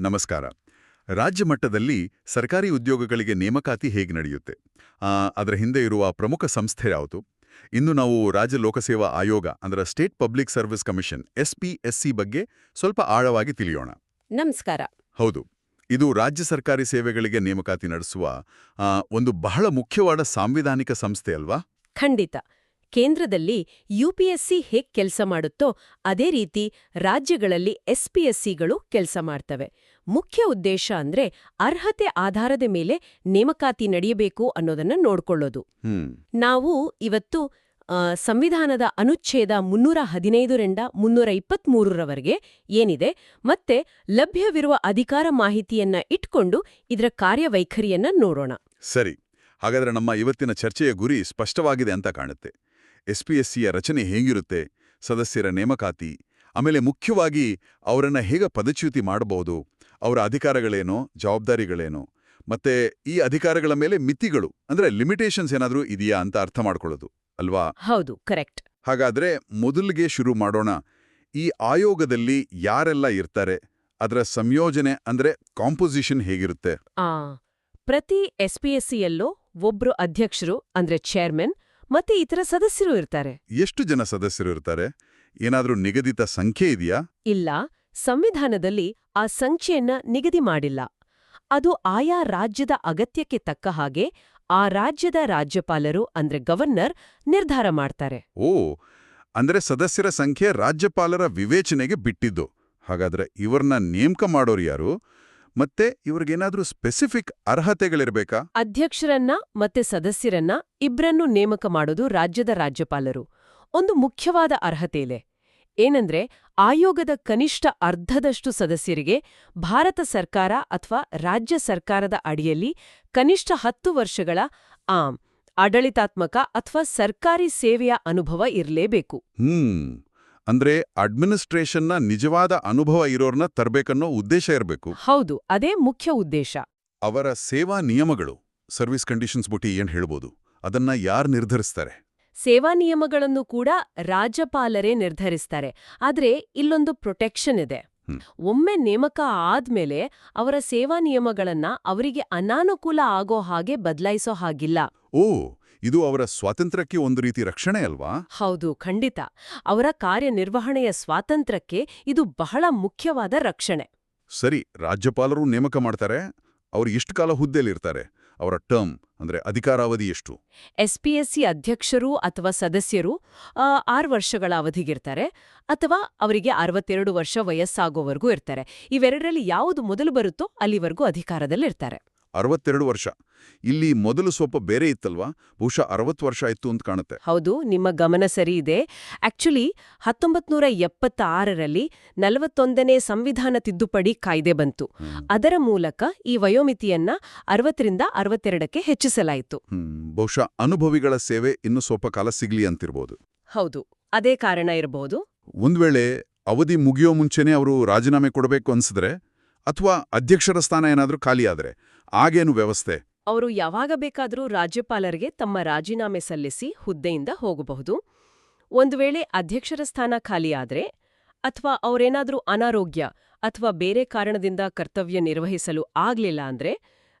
ನಮಸ್ಕಾರ. ರಾಜ್ಯ ಮಟ್ಟದಲ್ಲಿ ಸರ್ಕಾರಿ ಉದ್ಯೋಗಗಳಿಗೆ ನೇಮಕಾತಿ ಹೇಗೆ ನಡೆಯುತ್ತೆ? ಅದರ ಹಿಂದೆ ಇರುವ ಪ್ರಮುಖ ಸಂಸ್ಥೆ ಯಾವುದು? ಇಂದು ನಾವು ರಾಜ್ಯ ಲೋಕಸೇವಾ ಆಯೋಗ ಅಂದರೆ state public service commission S P S C ಬಗ್ಗೆ ಸ್ವಲ್ಪ ಆಳವಾಗಿ ತಿಳಿಯೋಣ. ನಮಸ್ಕಾರ. ಹೌದು. ಇದು ರಾಜ್ಯ ಸರ್ಕಾರಿ ಸೇವೆಗಳಿಗೆ ನೇಮಕಾತಿ ನಡೆಸುವ ಒಂದು ಬಹಳ ಮುಖ್ಯವಾದ ಸಾಂವಿಧಾನಿಕ ಸಂಸ್ಥೆ ಅಲ್ವಾ? ಖಂಡಿತ. ಕೇಂದ್ರದಲ್ಲಿ ಯುಪಿಎಸ್ಸಿ ಹೇಗೆ ಕೆಲಸ ಮಾಡುತ್ತೋ ಅದೇ ರೀತಿ ರಾಜ್ಯಗಳಲ್ಲಿ ಎಸ್ಪಿಎಸ್ಸಿಗಳು ಕೆಲಸ ಮಾಡ್ತವೆ. ಮುಖ್ಯ ಉದ್ದೇಶ ಅಂದ್ರೆ ಅರ್ಹತೆ ಆಧಾರದ ಮೇಲೆ ನೇಮಕಾತಿ ನಡೆಯಬೇಕು ಅನ್ನೋದನ್ನ ನೋಡ್ಕೊಳ್ಳೋದು. ನಾವು ಇವತ್ತು ಸಂವಿಧಾನದ ಅನುಚ್ಛೇದ ಮುನ್ನೂರ ಹದಿನೈದರಿಂದ ಮುನ್ನೂರ ಇಪ್ಪತ್ಮೂರರವರೆಗೆ ಏನಿದೆ ಮತ್ತೆ ಲಭ್ಯವಿರುವ ಅಧಿಕಾರ ಮಾಹಿತಿಯನ್ನ ಇಟ್ಕೊಂಡು ಇದರ ಕಾರ್ಯವೈಖರಿಯನ್ನ ನೋಡೋಣ. ಸರಿ. ಹಾಗಾದ್ರೆ ನಮ್ಮ ಇವತ್ತಿನ ಚರ್ಚೆಯ ಗುರಿ ಸ್ಪಷ್ಟವಾಗಿದೆ ಅಂತ ಕಾಣುತ್ತೆ. ಎಸ್ ಪಿ ಎಸ್ ಸಿಯ ರಚನೆ ಹೇಗಿರುತ್ತೆ ಸದಸ್ಯರ ನೇಮಕಾತಿ ಆಮೇಲೆ ಮುಖ್ಯವಾಗಿ ಅವರನ್ನು ಹೇಗೆ ಪದಚ್ಯುತಿ ಮಾಡಬಹುದು ಅವರ ಅಧಿಕಾರಗಳೇನೋ ಜವಾಬ್ದಾರಿಗಳೇನೋ ಮತ್ತೆ ಈ ಅಧಿಕಾರಗಳ ಮೇಲೆ ಮಿತಿಗಳು ಅಂದ್ರೆ ಲಿಮಿಟೇಷನ್ಸ್ ಏನಾದರೂ ಇದೆಯಾ ಅಂತ ಅರ್ಥ ಮಾಡ್ಕೊಳ್ಳೋದು ಅಲ್ವಾ? ಹೌದು ಕರೆಕ್ಟ್. ಹಾಗಾದ್ರೆ ಮೊದಲಿಗೆ ಶುರು ಮಾಡೋಣ. ಈ ಆಯೋಗದಲ್ಲಿ ಯಾರೆಲ್ಲ ಇರ್ತಾರೆ ಅದರ ಸಂಯೋಜನೆ ಅಂದ್ರೆ ಕಾಂಪೋಸಿಷನ್ ಹೇಗಿರುತ್ತೆ? ಪ್ರತಿ ಎಸ್ಪಿಎಸ್ಸಿಯಲ್ಲೂ ಒಬ್ರು ಅಧ್ಯಕ್ಷರು ಅಂದ್ರೆ ಚೇರ್ಮನ್ ಮತ್ತೆ ಇತರ ಸದಸ್ಯರು ಇರ್ತಾರೆ. ಎಷ್ಟು ಜನ ಸದಸ್ಯರು ಇರ್ತಾರೆ? ಏನಾದರೂ ನಿಗದಿತ ಸಂಖ್ಯೆ ಇದೆಯಾ? ಇಲ್ಲ ಸಂವಿಧಾನದಲ್ಲಿ ಆ ಸಂಖ್ಯೆಯನ್ನ ನಿಗದಿ ಮಾಡಿಲ್ಲ. ಅದು ಆಯಾ ರಾಜ್ಯದ ಅಗತ್ಯಕ್ಕೆ ತಕ್ಕ ಹಾಗೆ ಆ ರಾಜ್ಯದ ರಾಜ್ಯಪಾಲರು ಅಂದ್ರೆ ಗವರ್ನರ್ ನಿರ್ಧಾರ ಮಾಡ್ತಾರೆ. ಓ ಅಂದ್ರೆ ಸದಸ್ಯರ ಸಂಖ್ಯೆ ರಾಜ್ಯಪಾಲರ ವಿವೇಚನೆಗೆ ಬಿಟ್ಟಿದ್ದು. ಹಾಗಾದ್ರೆ ಇವರನ್ನ ನೇಮಕ ಮಾಡೋರು ಯಾರು? ಮತ್ತೆ ಇವ್ರಿಗೇನಾದ್ರೂ ಸ್ಪೆಸಿಫಿಕ್ ಅರ್ಹತೆಗಳಿರ್ಬೇಕಾ? ಅಧ್ಯಕ್ಷರನ್ನ ಮತ್ತೆ ಸದಸ್ಯರನ್ನ ಇಬ್ರನ್ನೂ ನೇಮಕ ಮಾಡೋದು ರಾಜ್ಯದ ರಾಜ್ಯಪಾಲರು. ಒಂದು ಮುಖ್ಯವಾದ ಅರ್ಹತೆ ಇದೆ. ಏನಂದ್ರೆ ಆಯೋಗದ ಕನಿಷ್ಠ ಅರ್ಧದಷ್ಟು ಸದಸ್ಯರಿಗೆ ಭಾರತ ಸರ್ಕಾರ ಅಥವಾ ರಾಜ್ಯ ಸರ್ಕಾರದ ಅಡಿಯಲ್ಲಿ ಕನಿಷ್ಠ ಹತ್ತು ವರ್ಷಗಳ ಆ ಆಡಳಿತಾತ್ಮಕ ಅಥವಾ ಸರ್ಕಾರಿ ಸೇವೆಯ ಅನುಭವ ಇರಲೇಬೇಕು. ಅಂದ್ರೆ ಅಡ್ಮಿನಿಸ್ಟ್ರೇಷನ್ನ ನಿಜವಾದ ಅನುಭವ ಇರೋರ್ನ ತರಬೇಕನ್ನೋ ಉದ್ದೇಶ ಇರಬೇಕು. ಹೌದು ಅದೇ ಮುಖ್ಯ ಉದ್ದೇಶ. ಅವರ ಸೇವಾ ನಿಯಮಗಳು ಸರ್ವಿಸ್ ಕಂಡೀಷನ್ಸ್ ಬುಟ್ಟಿ ಏನ್ ಹೇಳ್ಬೋದು? ಅದನ್ನ ಯಾರು ನಿರ್ಧರಿಸ್ತಾರೆ? ಸೇವಾ ನಿಯಮಗಳನ್ನು ಕೂಡ ರಾಜ್ಯಪಾಲರೇ ನಿರ್ಧರಿಸ್ತಾರೆ. ಆದ್ರೆ ಇಲ್ಲೊಂದು ಪ್ರೊಟೆಕ್ಷನ್ ಇದೆ. ಒಮ್ಮೆ ನೇಮಕ ಆದ್ಮೇಲೆ ಅವರ ಸೇವಾ ನಿಯಮಗಳನ್ನ ಅವರಿಗೆ ಅನಾನುಕೂಲ ಆಗೋ ಹಾಗೆ ಬದಲಾಯಿಸೋ ಹಾಗಿಲ್ಲ. ಓ ಇದು ಅವರ ಸ್ವಾತಂತ್ರ್ಯಕ್ಕೆ ಒಂದು ರೀತಿ ರಕ್ಷಣೆ ಅಲ್ವಾ? ಹೌದು ಖಂಡಿತ. ಅವರ ಕಾರ್ಯನಿರ್ವಹಣೆಯ ಸ್ವಾತಂತ್ರ್ಯಕ್ಕೆ ಇದು ಬಹಳ ಮುಖ್ಯವಾದ ರಕ್ಷಣೆ. ಸರಿ ರಾಜ್ಯಪಾಲರು ನೇಮಕ ಮಾಡ್ತಾರೆ ಅವರು ಎಷ್ಟು ಕಾಲ ಹುದ್ದೆಯಲ್ಲಿರ್ತಾರೆ. ಅವರ ಟರ್ಮ್ ಅಂದ್ರೆ ಅಧಿಕಾರಾವಧಿ ಎಷ್ಟು? ಎಸ್ ಪಿ ಎಸ್ ಸಿ ಅಧ್ಯಕ್ಷರು ಅಥವಾ ಸದಸ್ಯರು ಆರು ವರ್ಷಗಳ ಅವಧಿಗಿರ್ತಾರೆ ಅಥವಾ ಅವರಿಗೆ ಅರವತ್ತೆರಡು ವರ್ಷ ವಯಸ್ಸಾಗೋವರೆಗೂ ಇರ್ತಾರೆ. ಇವೆರಡರಲ್ಲಿ ಯಾವುದು ಮೊದಲು ಬರುತ್ತೋ ಅಲ್ಲಿವರೆಗೂ ಅಧಿಕಾರದಲ್ಲಿರ್ತಾರೆ. ಅರವತ್ತೆರಡು ವರ್ಷ. ಇಲ್ಲಿ ಮೊದಲು ಸ್ವಲ್ಪ ಬೇರೆ ಇತ್ತಲ್ವಾ? ಬಹುಶಃ ಅರವತ್ತು ವರ್ಷ ಆಯ್ತು ಅಂತ ಕಾಣುತ್ತೆ. ಹೌದು ನಿಮ್ಮ ಗಮನ ಸರಿ ಇದೆ. ಆಕ್ಚುಲಿ ಹತ್ತೊಂಬತ್ ನೂರ ಎಪ್ಪತ್ತಾರರಲ್ಲಿ ನಲವತ್ತೊಂದನೇ ಸಂವಿಧಾನ ತಿದ್ದುಪಡಿ ಕಾಯ್ದೆ ಬಂತು. ಅದರ ಮೂಲಕ ಈ ವಯೋಮಿತಿಯನ್ನ ಅರವತ್ತರಿಂದ ಅರವತ್ತೆರಡಕ್ಕೆ ಹೆಚ್ಚಿಸಲಾಯಿತು. ಬಹುಶಃ ಅನುಭವಿಗಳ ಸೇವೆ ಇನ್ನು ಸ್ವಲ್ಪ ಕಾಲ ಸಿಗ್ಲಿ ಅಂತಿರ್ಬೋದು. ಹೌದು ಅದೇ ಕಾರಣ ಇರಬಹುದು ಒಂದ್ ವೇಳೆ ಅವಧಿ ಮುಗಿಯೋ ಮುಂಚೆನೇ ಅವರು ರಾಜೀನಾಮೆ ಕೊಡಬೇಕು ಅನ್ಸಿದ್ರೆ ಅಥವಾ ಅಧ್ಯಕ್ಷರ ಸ್ಥಾನ ಏನಾದರೂ ಖಾಲಿಯಾದರೆ ಆಗೇನು ವ್ಯವಸ್ಥೆ? ಅವರು ಯಾವಾಗ ಬೇಕಾದರೂ ರಾಜ್ಯಪಾಲರಿಗೆ ತಮ್ಮ ರಾಜೀನಾಮೆ ಸಲ್ಲಿಸಿ ಹುದ್ದೆಯಿಂದ ಹೋಗಬಹುದು. ಒಂದು ವೇಳೆ ಅಧ್ಯಕ್ಷರ ಸ್ಥಾನ ಖಾಲಿಯಾದರೆ ಅಥವಾ ಅವರೇನಾದರೂ ಅನಾರೋಗ್ಯ ಅಥವಾ ಬೇರೆ ಕಾರಣದಿಂದ ಕರ್ತವ್ಯ ನಿರ್ವಹಿಸಲು ಆಗಲಿಲ್ಲ ಅಂದ್ರೆ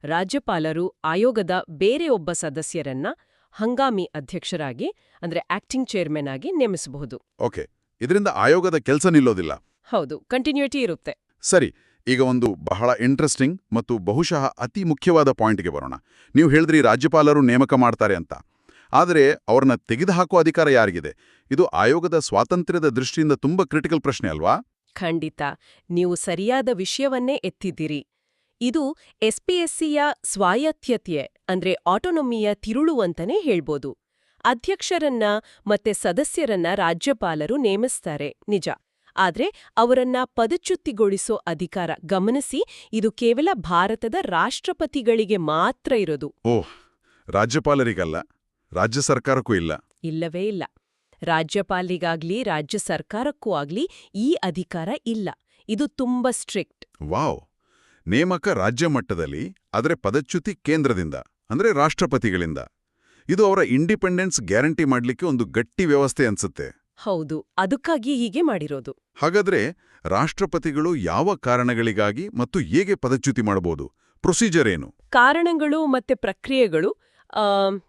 ರಾಜ್ಯಪಾಲರು ಆಯೋಗದ ಬೇರೆ ಒಬ್ಬ ಸದಸ್ಯರನ್ನ ಹಂಗಾಮಿ ಅಧ್ಯಕ್ಷರಾಗಿ ಅಂದ್ರೆ ಆಕ್ಟಿಂಗ್ ಚೇರ್ಮನ್ ಆಗಿ ನೇಮಿಸಬಹುದು. ಓಕೆ. ಇದರಿಂದ ಆಯೋಗದ ಕೆಲಸ ನಿಲ್ಲೋದಿಲ್ಲ. ಹೌದು ಕಂಟಿನ್ಯೂಟಿ ಇರುತ್ತೆ. ಸರಿ. ಈಗ ಒಂದು ಬಹಳ ಇಂಟ್ರೆಸ್ಟಿಂಗ್ ಮತ್ತು ಬಹುಶಃ ಅತಿ ಮುಖ್ಯವಾದ ಪಾಯಿಂಟ್ಗೆ ಬರೋಣ. ನೀವು ಹೇಳಿದ್ರಿ ರಾಜ್ಯಪಾಲರು ನೇಮಕ ಮಾಡ್ತಾರೆ ಅಂತ. ಆದರೆ ಅವ್ರನ್ನ ತೆಗೆದುಹಾಕೋ ಅಧಿಕಾರ ಯಾರಿಗಿದೆ? ಇದು ಆಯೋಗದ ಸ್ವಾತಂತ್ರ್ಯದ ದೃಷ್ಟಿಯಿಂದ ತುಂಬಾ ಕ್ರಿಟಿಕಲ್ ಪ್ರಶ್ನೆ ಅಲ್ವಾ? ಖಂಡಿತ. ನೀವು ಸರಿಯಾದ ವಿಷಯವನ್ನೇ ಎತ್ತಿದ್ದೀರಿ. ಇದು ಎಸ್ಪಿಎಸ್ಸಿಯ ಸ್ವಾಯತ್ಯತೆ ಅಂದ್ರೆ ಆಟೋನೊಮಿಯ ತಿರುಳು ಅಂತನೇ ಹೇಳ್ಬೋದು. ಅಧ್ಯಕ್ಷರನ್ನ ಮತ್ತೆ ಸದಸ್ಯರನ್ನ ರಾಜ್ಯಪಾಲರು ನೇಮಿಸ್ತಾರೆ. ನಿಜ. ಆದ್ರೆ ಅವರನ್ನ ಪದಚ್ಯುತಿಗೊಳಿಸೋ ಅಧಿಕಾರ ಗಮನಿಸಿ ಇದು ಕೇವಲ ಭಾರತದ ರಾಷ್ಟ್ರಪತಿಗಳಿಗೆ ಮಾತ್ರ ಇರೋದು. ಓಹ್ ರಾಜ್ಯಪಾಲರಿಗಲ್ಲ ರಾಜ್ಯ ಸರ್ಕಾರಕ್ಕೂ ಇಲ್ಲ. ಇಲ್ಲವೇ ಇಲ್ಲ. ರಾಜ್ಯಪಾಲಿಗಾಗ್ಲಿ ರಾಜ್ಯ ಸರ್ಕಾರಕ್ಕೂ ಆಗ್ಲಿ ಈ ಅಧಿಕಾರ ಇಲ್ಲ. ಇದು ತುಂಬಾ ಸ್ಟ್ರಿಕ್ಟ್. ವಾವ್ ನೇಮಕ ರಾಜ್ಯ ಮಟ್ಟದಲ್ಲಿ ಆದರೆ ಪದಚ್ಯುತಿ ಕೇಂದ್ರದಿಂದ ಅಂದ್ರೆ ರಾಷ್ಟ್ರಪತಿಗಳಿಂದ. ಇದು ಅವರ ಇಂಡಿಪೆಂಡೆನ್ಸ್ ಗ್ಯಾರಂಟಿ ಮಾಡ್ಲಿಕ್ಕೆ ಒಂದು ಗಟ್ಟಿ ವ್ಯವಸ್ಥೆ ಅನ್ಸುತ್ತೆ. ಹೌದು ಅದಕ್ಕಾಗಿ ಹೀಗೆ ಮಾಡಿರೋದು. ಹಾಗಾದ್ರೆ ರಾಷ್ಟ್ರಪತಿಗಳು ಯಾವ ಕಾರಣಗಳಿಗಾಗಿ ಮತ್ತು ಹೇಗೆ ಪದಚ್ಯುತಿ ಮಾಡಬಹುದು? ಪ್ರೊಸೀಜರ್ ಏನು? ಕಾರಣಗಳು ಮತ್ತೆ ಪ್ರಕ್ರಿಯೆಗಳು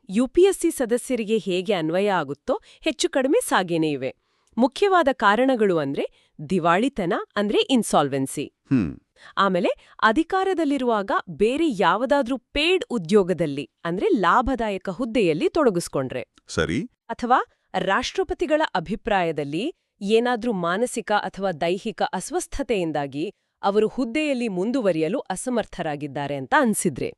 ಯುಪಿಎಸ್ಸಿ ಸದಸ್ಯರಿಗೆ ಹೇಗೆ ಅನ್ವಯ ಆಗುತ್ತೋ ಹೆಚ್ಚು ಕಡಿಮೆ ಸಾಗೇನೇ ಇವೆ. ಮುಖ್ಯವಾದ ಕಾರಣಗಳು ಅಂದ್ರೆ ದಿವಾಳಿತನ ಅಂದ್ರೆ ಇನ್ಸಾಲ್ವೆನ್ಸಿ ಆಮೇಲೆ ಅಧಿಕಾರದಲ್ಲಿರುವಾಗ ಬೇರೆ ಯಾವುದಾದ್ರೂ ಪೇಡ್ ಉದ್ಯೋಗದಲ್ಲಿ ಅಂದ್ರೆ ಲಾಭದಾಯಕ ಹುದ್ದೆಯಲ್ಲಿ ತೊಡಗಿಸ್ಕೊಂಡ್ರೆ. ಸರಿ. ಅಥವಾ ರಾಷ್ಟ್ರಪತಿಗಳ ಅಭಿಪ್ರಾಯದಲ್ಲಿ ಏನಾದ್ರೂ ಮಾನಸಿಕ ಅಥವಾ ದೈಹಿಕ ಅಸ್ವಸ್ಥತೆಯಿಂದಾಗಿ ಅವರು ಹುದ್ದೆಯಲ್ಲಿ ಮುಂದುವರಿಯಲು ಅಸಮರ್ಥರಾಗಿದ್ದಾರೆ ಅಂತ ಅನ್ಸಿದ್ರೆ.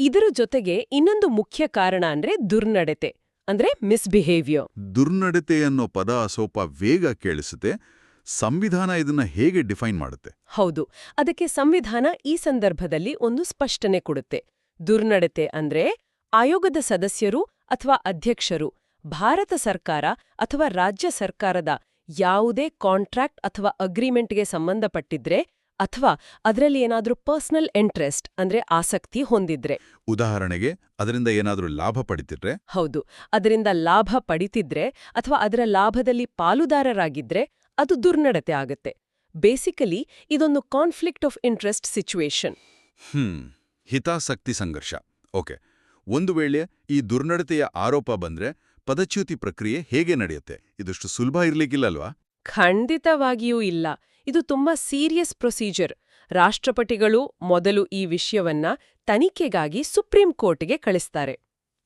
ಇದರ ಜೊತೆಗೆ ಇನ್ನೊಂದು ಮುಖ್ಯ ಕಾರಣ ಅಂದ್ರೆ ದುರ್ನಡತೆ ಅಂದ್ರೆ ಮಿಸ್ಬಿಹೇವಿಯರ್ ದುರ್ನಡತೆ ಅನ್ನೋ ಪದ ಸ್ವಲ್ಪ ವೇಗ ಕೇಳಿಸುತ್ತೆ ಸಂವಿಧಾನ ಇದನ್ನ ಹೇಗೆ ಡಿಫೈನ್ ಮಾಡುತ್ತೆ? ಹೌದು ಅದಕ್ಕೆ ಸಂವಿಧಾನ ಈ ಸಂದರ್ಭದಲ್ಲಿ ಒಂದು ಸ್ಪಷ್ಟನೆ ಕೊಡುತ್ತೆ. ದುರ್ನಡತೆ ಅಂದ್ರೆ ಆಯೋಗದ ಸದಸ್ಯರು ಅಥವಾ ಅಧ್ಯಕ್ಷರು ಭಾರತ ಸರ್ಕಾರ ಅಥವಾ ರಾಜ್ಯ ಸರ್ಕಾರದ ಯಾವುದೇ ಕಾಂಟ್ರಾಕ್ಟ್ ಅಥವಾ ಅಗ್ರಿಮೆಂಟ್ಗೆ ಸಂಬಂಧಪಟ್ಟಿದ್ರೆ ಅಥವಾ ಅದರಲ್ಲಿ ಏನಾದರೂ ಪರ್ಸನಲ್ ಇಂಟ್ರೆಸ್ಟ್ ಅಂದ್ರೆ ಆಸಕ್ತಿ ಹೊಂದಿದ್ರೆ. ಉದಾಹರಣೆಗೆ ಅದರಿಂದ ಏನಾದರೂ ಲಾಭ ಪಡಿತಿದ್ರೆ? ಹೌದು. ಅದರಿಂದ ಲಾಭ ಪಡಿತಿದ್ರೆ ಅಥವಾ ಅದರ ಲಾಭದಲ್ಲಿ ಪಾಲುದಾರರಾಗಿದ್ರೆ ಅದು ದುರ್ನಡತೆ ಆಗುತ್ತೆ. ಬೇಸಿಕಲಿ ಇದೊಂದು conflict of interest situation hmm. ಹಿತಾಸಕ್ತಿ ಸಂಘರ್ಷ. ಓಕೆ. ಒಂದು ವೇಳೆ ಈ ದುರ್ನಡತೆಯ ಆರೋಪ ಬಂದ್ರೆ ಪದಚ್ಯುತಿ ಪ್ರಕ್ರಿಯೆ ಹೇಗೆ ನಡೆಯುತ್ತೆ? ಇದಷ್ಟು ಸುಲಭ ಇರ್ಲಿಕ್ಕಿಲ್ಲಲ್ವಾ? ಖಂಡಿತವಾಗಿಯೂ ಇಲ್ಲ. ಇದು ತುಂಬಾ ಸೀರಿಯಸ್ ಪ್ರೊಸೀಜರ್. ರಾಷ್ಟ್ರಪತಿಗಳು ಮೊದಲು ಈ ವಿಷಯವನ್ನ ತನಿಖೆಗಾಗಿ ಸುಪ್ರೀಂ ಕೋರ್ಟ್ಗೆ ಕಳಿಸ್ತಾರೆ.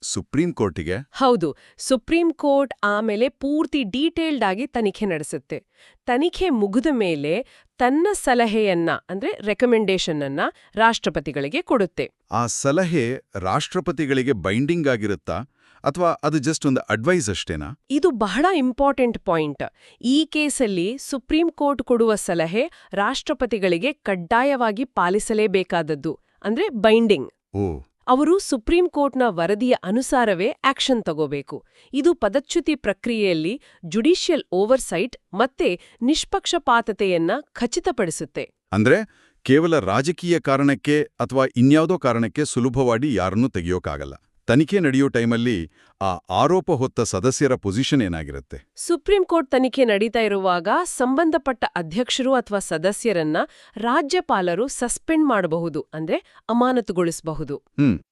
ಸುಪ್ರೀಂ ಕೋರ್ಟಿಗೆ? ಹೌದು. ಸುಪ್ರೀಂ ಕೋರ್ಟ್ ಆಮೇಲೆ ಪೂರ್ತಿ ಡೀಟೇಲ್ಡ್ ಆಗಿ ತನಿಖೆ ನಡೆಸುತ್ತೆ. ತನಿಖೆ ಮುಗಿದ ಮೇಲೆ ತನ್ನ ಸಲಹೆಯನ್ನ ಅಂದ್ರೆ ರೆಕಮೆಂಡೇಶನ್ ಅನ್ನ ರಾಷ್ಟ್ರಪತಿಗಳಿಗೆ ಕೊಡುತ್ತೆ. ಆ ಸಲಹೆ ರಾಷ್ಟ್ರಪತಿಗಳಿಗೆ ಬೈಂಡಿಂಗ್ ಆಗಿರುತ್ತಾ? ಅಥವಾ ಅದು ಜಸ್ಟ್ ಒಂದು ಅಡ್ವೈಸ್ ಅಷ್ಟೇನಾ? ಇದು ಬಹಳ ಇಂಪಾರ್ಟೆಂಟ್ ಪಾಯಿಂಟ್ ಈ ಕೇಸಲ್ಲಿ ಸುಪ್ರೀಂ ಕೋರ್ಟ್ ಕೊಡುವ ಸಲಹೆ ರಾಷ್ಟ್ರಪತಿಗಳಿಗೆ ಕಡ್ಡಾಯವಾಗಿ ಪಾಲಿಸಲೇಬೇಕಾದದ್ದು ಅಂದ್ರೆ ಬೈಂಡಿಂಗ್ ಓ. ಅವರು ಸುಪ್ರೀಂ ಕೋರ್ಟ್ನ ವರದಿಯ ಅನುಸಾರವೇ ಆಕ್ಷನ್ ತಗೋಬೇಕು. ಇದು ಪದಚ್ಯುತಿ ಪ್ರಕ್ರಿಯೆಯಲ್ಲಿ ಜುಡಿಷಿಯಲ್ ಓವರ್ಸೈಟ್ ಮತ್ತೆ ನಿಷ್ಪಕ್ಷಪಾತತೆಯನ್ನ ಖಚಿತಪಡಿಸುತ್ತೆ. ಅಂದ್ರೆ ಕೇವಲ ರಾಜಕೀಯ ಕಾರಣಕ್ಕೆ ಅಥವಾ ಇನ್ಯಾವುದೋ ಕಾರಣಕ್ಕೆ ಸುಲಭವಾಗಿ ಯಾರನ್ನೂ ತೆಗೆಯೋಕ್ಕಾಗಲ್ಲ ತನಿಖೆ ನಡೆಯೋ ಟೈಮಲ್ಲಿ ಆ ಆರೋಪ ಹೊತ್ತ ಸದಸ್ಯರ ಪೊಸಿಷನ್ ಏನಾಗಿರುತ್ತೆ? ಸುಪ್ರೀಂ ಕೋರ್ಟ್ ತನಿಖೆ ನಡೀತಾ ಇರುವಾಗ ಸಂಬಂಧಪಟ್ಟ ಅಧ್ಯಕ್ಷರು ಅಥವಾ ಸದಸ್ಯರನ್ನ ರಾಜ್ಯಪಾಲರು ಸಸ್ಪೆಂಡ್ ಮಾಡಬಹುದು ಅಂದ್ರೆ ಅಮಾನತುಗೊಳಿಸಬಹುದು.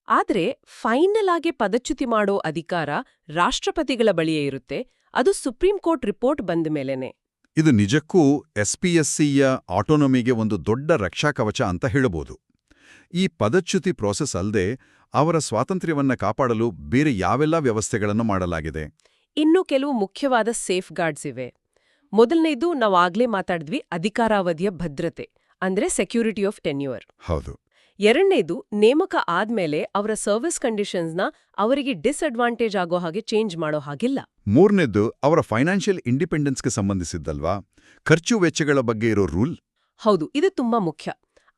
ಆದ್ರೆ ಫೈನಲ್ ಆಗಿ ಪದಚ್ಯುತಿ ಮಾಡೋ ಅಧಿಕಾರ ರಾಷ್ಟ್ರಪತಿಗಳ ಬಳಿಯೇ ಇರುತ್ತೆ. ಅದು ಸುಪ್ರೀಂ ಕೋರ್ಟ್ ರಿಪೋರ್ಟ್ ಬಂದ ಮೇಲೆನೆ. ಇದು ನಿಜಕ್ಕೂ ಎಸ್ಪಿಎಸ್ಸಿಯ ಆಟೋನಮಿಗೆ ಒಂದು ದೊಡ್ಡ ರಕ್ಷಾಕವಚ ಅಂತ ಹೇಳಬಹುದು. ಈ ಪದಚ್ಯುತಿ ಪ್ರೋಸೆಸ್ ಅಲ್ಲದೆ ಅವರ ಸ್ವಾತಂತ್ರ್ಯವನ್ನ ಕಾಪಾಡಲು ಬೇರೆ ಯಾವೆಲ್ಲ ವ್ಯವಸ್ಥೆಗಳನ್ನು ಮಾಡಲಾಗಿದೆ? ಇನ್ನು ಕೆಲವು ಮುಖ್ಯವಾದ ಸೇಫ್ ಗಾರ್ಡ್ಸ್ ಇವೆ. ಮೊದಲನೇದು ಆಗ್ಲೇ ಮಾತಾಡಿದ್ವಿ ಅಧಿಕಾರಾವಧಿಯ ಭದ್ರತೆ ಅಂದ್ರೆ ಸೆಕ್ಯೂರಿಟಿ ಆಫ್ ಟೆನ್ಯೂರ್ ಹೌದು. ಎರಡನೇದು ನೇಮಕ ಆದ್ಮೇಲೆ ಅವರ ಸರ್ವಿಸ್ ಕಂಡೀಷನ್ಸ್ನ ಅವರಿಗೆ ಡಿಸ್ಅಡ್ವಾಂಟೇಜ್ ಆಗೋ ಹಾಗೆ ಚೇಂಜ್ ಮಾಡೋ ಹಾಗಿಲ್ಲ. ಮೂರನೇದು ಅವರ ಫೈನಾನ್ಷಿಯಲ್ ಇಂಡಿಪೆಂಡೆನ್ಸ್ಗೆ ಸಂಬಂಧಿಸಿದ್ದಲ್ವಾ? ಖರ್ಚು ವೆಚ್ಚಗಳ ಬಗ್ಗೆ ಇರೋ ರೂಲ್ ಹೌದು ಇದು ತುಂಬಾ ಮುಖ್ಯ.